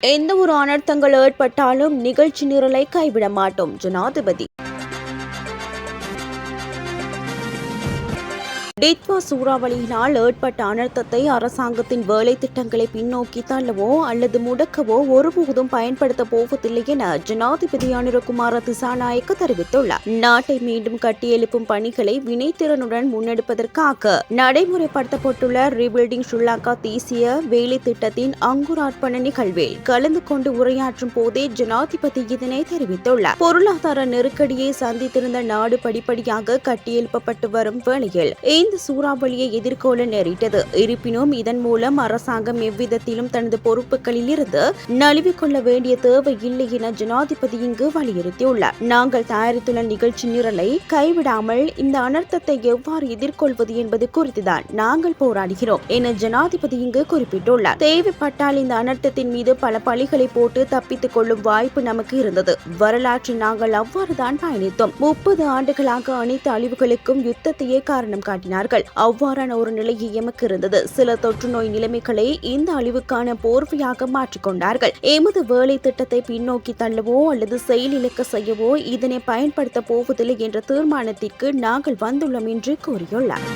எந்த ஒரு அனர்த்தங்கள் ஏற்பட்டாலும் நிகழ்ச்சி நிரலை கைவிட மாட்டோம் ஜனாதிபதி. டிட்வா சூறாவளியினால் ஏற்பட்ட அனர்த்தத்தை அரசாங்கத்தின் வேலை திட்டங்களை பின்னோக்கி தள்ளவோ அல்லது முடக்கவோ ஒருபோதும் பயன்படுத்த போவதில்லை என ஜனாதிபதி அனுரகுமார திசாநாயக்க தெரிவித்துள்ளார். நாட்டை மீண்டும் கட்டியெழுப்பும் பணிகளை வினைத்திறனுடன் முன்னெடுப்பதற்காக நடைமுறைப்படுத்தப்பட்டுள்ள ரீபில்டிங் ஸ்ரீலங்கா தேசிய வேலை திட்டத்தின் அங்குரார்ப்பண நிகழ்வில் கலந்து கொண்டு உரையாற்றும் போதே ஜனாதிபதி இதனை தெரிவித்துள்ளார். பொருளாதார நெருக்கடியை சந்தித்திருந்த நாடு படிப்படியாக கட்டியெழுப்பப்பட்டு வரும் வேளையில் இந்த சூறாவளியை எதிர்கொள்ள நேரிட்டது. இருப்பினும் இதன் மூலம் அரசாங்கம் எவ்விதத்திலும் தனது பொறுப்புகளில் இருந்து நழுவிக்கொள்ள வேண்டிய தேவை இல்லை என ஜனாதிபதி இங்கு வலியுறுத்தியுள்ளார். நாங்கள் தயாரித்துள்ள நிகழ்ச்சி நிரலை கைவிடாமல் இந்த அனர்த்தத்தை எவ்வாறு எதிர்கொள்வது என்பது குறித்துதான் நாங்கள் போராடுகிறோம் என ஜனாதிபதி இங்கு குறிப்பிட்டுள்ளார். தேவைப்பட்டால் இந்த அனர்த்தத்தின் மீது பல பழிகளை போட்டு தப்பித்துக் கொள்ளும் வாய்ப்பு நமக்கு இருந்தது. வரலாற்றில் நாங்கள் அவ்வாறுதான் பயணித்தோம். முப்பது ஆண்டுகளாக அனைத்து அழிவுகளுக்கும் யுத்தத்தையே காரணம் காட்டினார் கூறினார்கள். அவ்வாறான ஒரு நிலையை எமக்கு இருந்தது சில தொற்று நோய் நிலைமைகளை இந்த அழிவுக்கான போர்வையாக மாற்றிக்கொண்டார்கள் எமது வேலை திட்டத்தை பின்னோக்கி தள்ளவோ அல்லது செயலிழக்க செய்யவோ இதனை பயன்படுத்த போவதில்லை என்ற தீர்மானத்திற்கு நாங்கள் வந்துள்ளோம் என்று கூறியுள்ளார்.